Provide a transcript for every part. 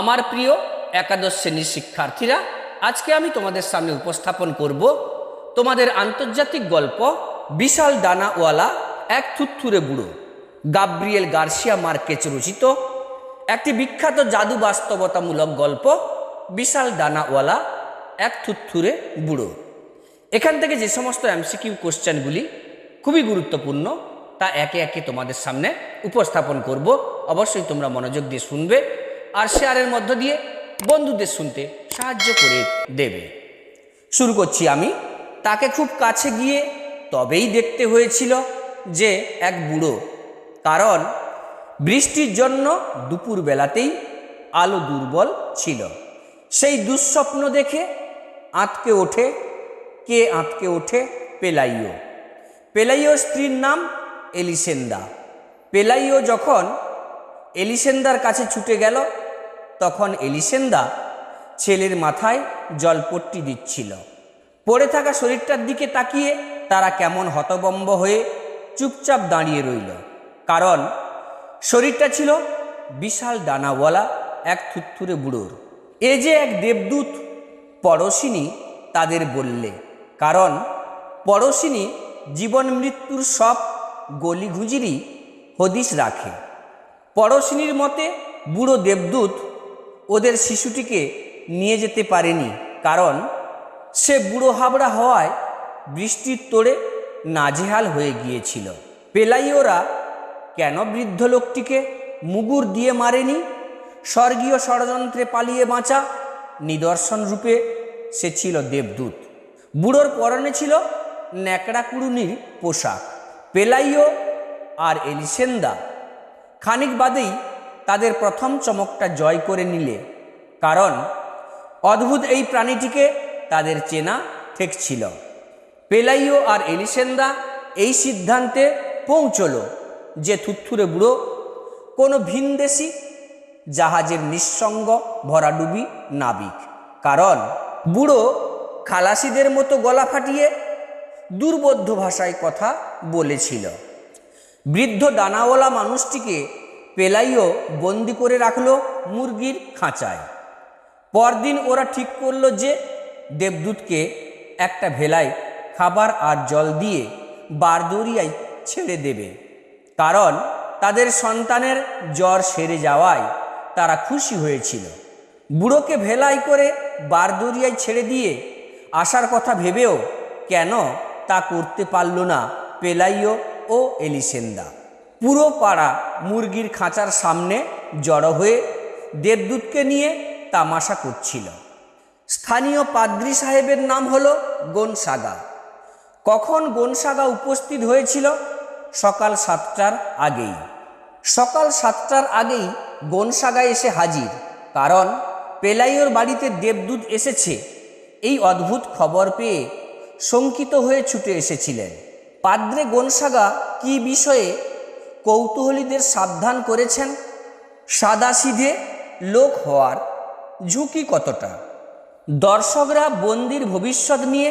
আমার প্রিয় একাদশ শ্রেণির শিক্ষার্থীরা, আজকে আমি তোমাদের সামনে উপস্থাপন করব তোমাদের আন্তর্জাতিক গল্প বিশাল ডানাওয়ালা এক থুত্থুরে বুড়ো, গাব্রিয়েল গার্সিয়া মার্কেচ রচিত। একটি বিখ্যাত জাদু বাস্তবতামূলক গল্প, বিশাল ডানাওয়ালা এক থুত্থুরে বুড়ো। এখান থেকে যে সমস্ত এমসিকিউ কোশ্চেনগুলি খুবই গুরুত্বপূর্ণ, তা একে একে তোমাদের সামনে উপস্থাপন করব। অবশ্যই তোমরা মনোযোগ দিয়ে শুনবে। আর শেয়ারের মধ্য দিয়ে বন্ধুদের শুনতে সাহায্য করে দেবে। শুরু করছি আমি। তাকে খুব কাছে গিয়ে তবেই দেখতে হয়েছিল যে এক বুড়ো। কারণ বৃষ্টির জন্য দুপুর বেলাতেই আলো দুর্বল ছিল। সেই দুঃস্বপ্ন দেখে আঁতকে ওঠে, কে আঁতকে ওঠে পেলাইও। পেলাইও স্ত্রীর নাম এলিসেন্দা। পেলাইও যখন এলিসেন্দার কাছে ছুটে গেল তখন এলিসেন্দা ছেলের মাথায় জলপট্টি দিচ্ছিল। পড়ে থাকা শরীরটার দিকে তাকিয়ে তারা কেমন হতবম্ব হয়ে চুপচাপ দাঁড়িয়ে রইল। কারণ শরীরটা ছিল বিশাল ডানাওয়ালা, এক থুত্থুরে বুড়োর। এ যে এক দেবদূত পড়শিনী তাদের বললে, কারণ পড়শিনী জীবন মৃত্যুর সব গলিঘুজিরই হদিশ রাখে। পড়শিনীর মতে বুড়ো দেবদূত ওদের শিশুটিকে নিয়ে যেতে পারেনি। কারণ সে বুড়ো হাবড়া হওয়ায় বৃষ্টির তোড়ে নাজেহাল হয়ে গিয়েছিল। পেলাইওরা কেন বৃদ্ধ লোকটিকে মুগুর দিয়ে মারেনি? স্বর্গীয় ষড়যন্ত্রে পালিয়ে বাঁচা নিদর্শন রূপে সে ছিল দেবদূত। বুড়োর পরনে ছিল ন্যাকড়া কুড়ুনির পোশাক। পেলাইও আর এলিসেন্দা খানিক বাদেই তাদের প্রথম চমকটা জয় করে নিলে। কারণ, অদ্ভুত এই প্রাণীটিকে তাদের চেনা ঠেকছিল পেলাইও আর এলিসেন্দা এই সিদ্ধান্তে পৌঁছল যে থুত্থুরে বুড়ো কোনো ভিনদেশি জাহাজের নিঃসঙ্গ ভরাডুবি নাবিক। কারণ, বুড়ো খালাসিদের মতো গলা ফাটিয়ে দুর্বোধ্য ভাষায় কথা বলেছিল। বৃদ্ধ ডানাওয়ালা মানুষটিকে পেলাইও বন্দি করে রাখল মুরগির খাঁচায়। পরদিন ওরা ঠিক করল যে দেবদূতকে একটা ভেলায় খাবার আর জল দিয়ে বারদরিয়ায় ছেড়ে দেবে। কারণ তাদের সন্তানের জ্বর সেরে যাওয়ায় তারা খুশি হয়েছিল। বুড়োকে ভেলাই করে বারদরিয়ায় ছেড়ে দিয়ে আসার কথা ভেবেও কেন তা করতে পারল না পেলাইও ও এলিসেন্দা। পুরো পাড়া মুরগির খাঁচার সামনে জড়ো হয়ে দেবদূতকে নিয়ে তামাশা করছিল। স্থানীয় পাদ্রি সাহেবের নাম হলো গোনসাগা। কখন গোনসাগা উপস্থিত হয়েছিল? সকাল সাতটার আগেই। সকাল সাতটার আগেই গোনসাগা এসে হাজির, কারণ পেলাইওর বাড়িতে দেবদূত এসেছে। এই অদ্ভুত খবর পেয়ে শঙ্কিত হয়ে ছুটে এসেছিলেন। পাদ্রে গোনসাগা কি বিষয়ে কৌতূহলীদের সাবধান করেছেন সাদাসিধে লোক হওয়ার ঝুঁকি কতটা? দর্শকরা বন্দির ভবিষ্যৎ নিয়ে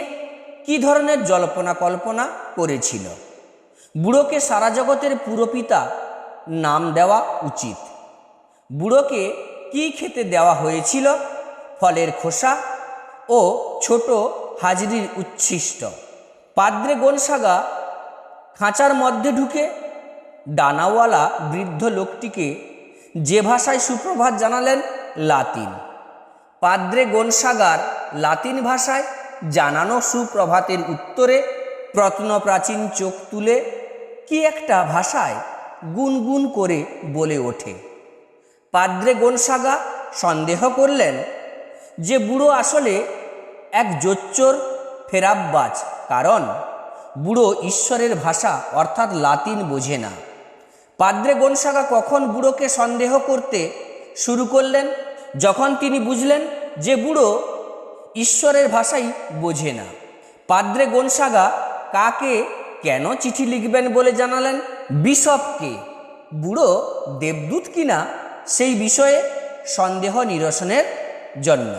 কি ধরনের জল্পনা কল্পনা করেছিল? বুড়োকে সারা জগতের পুরপিতা নাম দেওয়া উচিত। বুড়োকে কি খেতে দেওয়া হয়েছিল? ফলের খোসা ও ছোট হাজরির উচ্ছিষ্ট। পাদ্রে গোনসাগা খাঁচার মধ্যে ঢুকে ডানাওয়ালা বৃদ্ধ লোকটিকে যে ভাষায় সুপ্রভাত জানালেন, লাতিন। পাদ্রে গোনসাগার লাতিন ভাষায় জানানো সুপ্রভাতের উত্তরে প্রত্নপ্রাচীন চোখ তুলে কি একটা ভাষায় গুনগুন করে বলে ওঠে। পাদ্রে গোনসাগা সন্দেহ করলেন যে বুড়ো আসলে এক জোচ্চোর ফেরাব্বাজ, কারণ বুড়ো ঈশ্বরের ভাষা অর্থাৎ লাতিন বোঝে না। পাদ্রে গোনসাগা কখন বুড়োকে সন্দেহ করতে শুরু করলেন? যখন তিনি বুঝলেন যে বুড়ো ঈশ্বরের ভাষাই বোঝে না। পাদ্রে গোনসাগা কাকে কেন চিঠি লিখবেন বলে জানালেন? বিশপকে। বুড়ো দেবদূত কিনা সেই বিষয়ে সন্দেহ নিরসনের জন্য।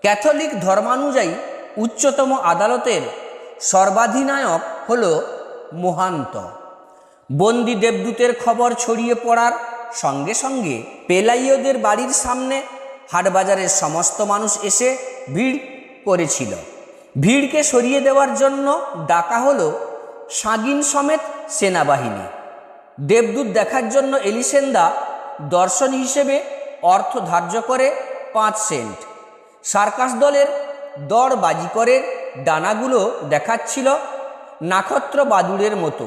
ক্যাথলিক ধর্মানুযায়ী উচ্চতম আদালতের সর্বাধিনায়ক হল মহান্ত। বন্দি দেবদূতের খবর ছড়িয়ে পড়ার সঙ্গে সঙ্গে পেলাইয়দের বাড়ির সামনে হাটবাজারের সমস্ত মানুষ এসে ভিড় করেছিল। ভিড়কে সরিয়ে দেওয়ার জন্য ডাকা হলো সাগিন সমেত সেনাবাহিনী। দেবদূত দেখার জন্য এলিসেন্দা দর্শন হিসেবে অর্থ ধার্য করে পাঁচ সেন্ট। সার্কাস দলের দর বাজিকরের ডানাগুলো দেখাচ্ছিল নাক্ষত্র বাদুড়ের মতো।